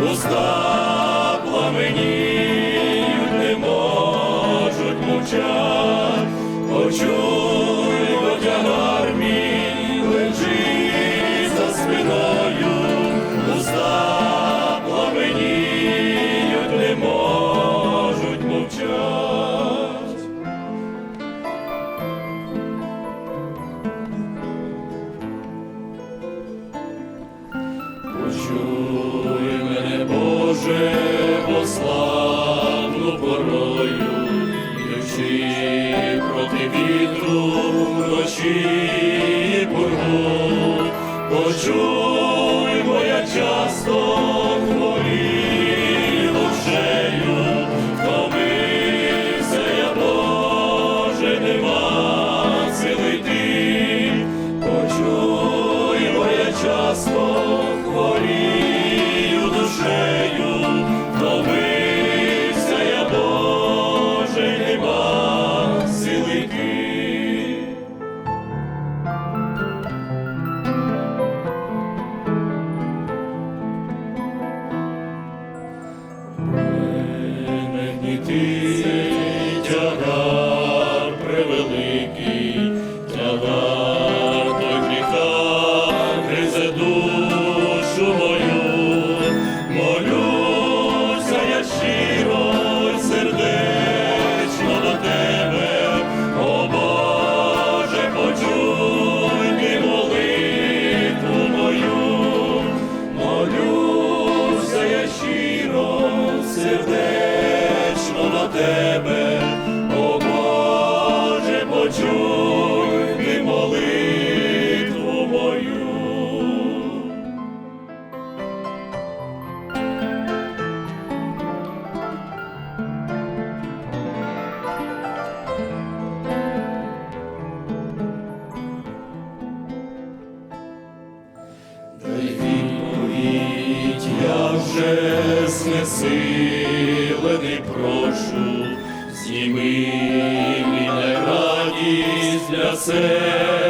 уста пламеніють, не можуть мовчать, почуй, тягар мій лежить за спиною, уста пламеніють, не можуть мовчать. Почуй Боже, пославну порою, ключі проти вітру вночі пургу. Почуй, моя часто вже знесилений прошу, зніми мене радість для себе.